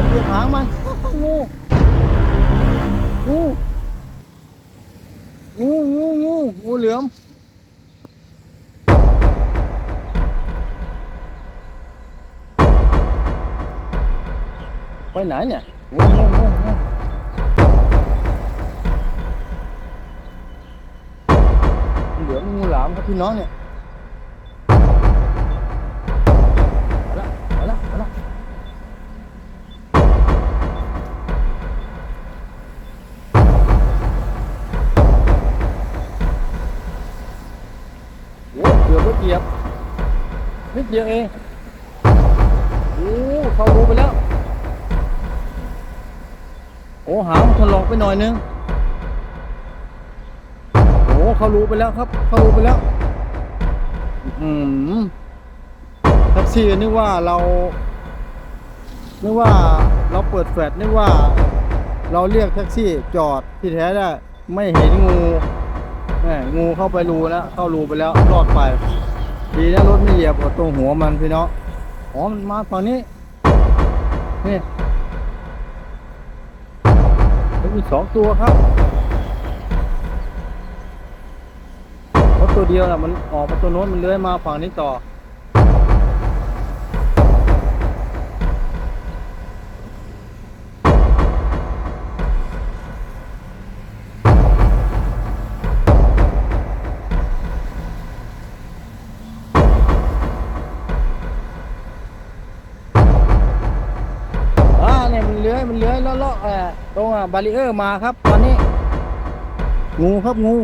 มันงูงูงูงูงูงูเหลือมไปไหนเนี่ยงูงูงูงูงูเหลือมงูหลามครับพี่น้องเนี่ย เกือบรถเหยียบนิดเดียวเองโอ้เข้ารูไปแล้ว โอ้หางถลอกไปหน่อยนึงโอ้เข้ารูไปแล้วครับ เข้ารูไปแล้ว อืมแท็กซี่นึกว่าเรานึกว่าเราเปิดแฟลชนึกว่า เราเรียกแท็กซี่จอดที่แท้ได้ไม่เห็นงูแหมงูเข้าไปรูแล้วเข้ารูไปแล้วรอดไป ดีนะรถไม่เหยียบตรงหัวมันพี่น้องอ๋อมันมาฝั่งนี้ นี่มันมีสองตัวครับรถตัวเดียวนะมันออกมาตัวโน้นมันเลื้อยมาฝั่งนี้ต่อ เลื้อยมันเลื้อยเลาะๆเออตรงอะบารีเออร์มาครับ ตอนนี้ งูครับงู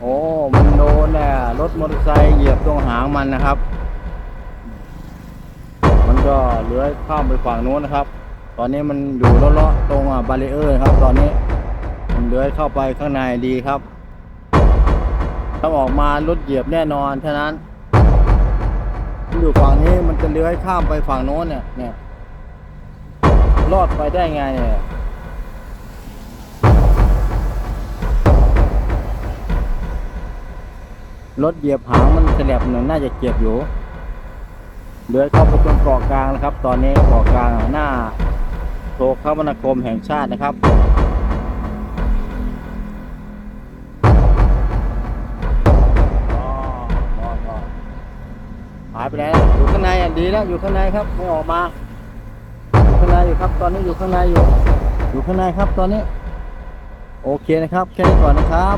โอ้มันโดนแน่รถมอเตอร์ไซค์เหยียบตรงหางมันนะครับ มันก็เลื้อยข้ามไปฝั่งนู้นนะครับ ตอนนี้มันอยู่เลาะๆตรงอะบารีเออร์ครับ ตอนนี้มันเลื้อยเข้าไปข้างในดีครับ ถ้าออกมารถเหยียบแน่นอนฉะนั้นอยู่ฝั่งนี้มันจะเลื้อยข้ามไปฝั่งโน้นเนี่ยเนี่ยรอดไปได้ไงเนี่ยรถเหยียบหางมันแฉลบหนึ่งน่าจะเจ็บอยู่เลื้อยเข้าไปตรงเกาะกลางนะครับ ตอนนี้เกาะกลางหน้าโทรคมนาคมแห่งชาตินะครับายไปแล้วอยู่ข้างในอะดีแล้วอยู่ข้างในครับไม่ออกมาอยู่ข้างในอยู่ครับ ตอนนี้อยู่ข้างในอยู่ อยู่ข้างในครับตอนนี้ โอเคนะครับ แค่นี้ก่อนนะครับ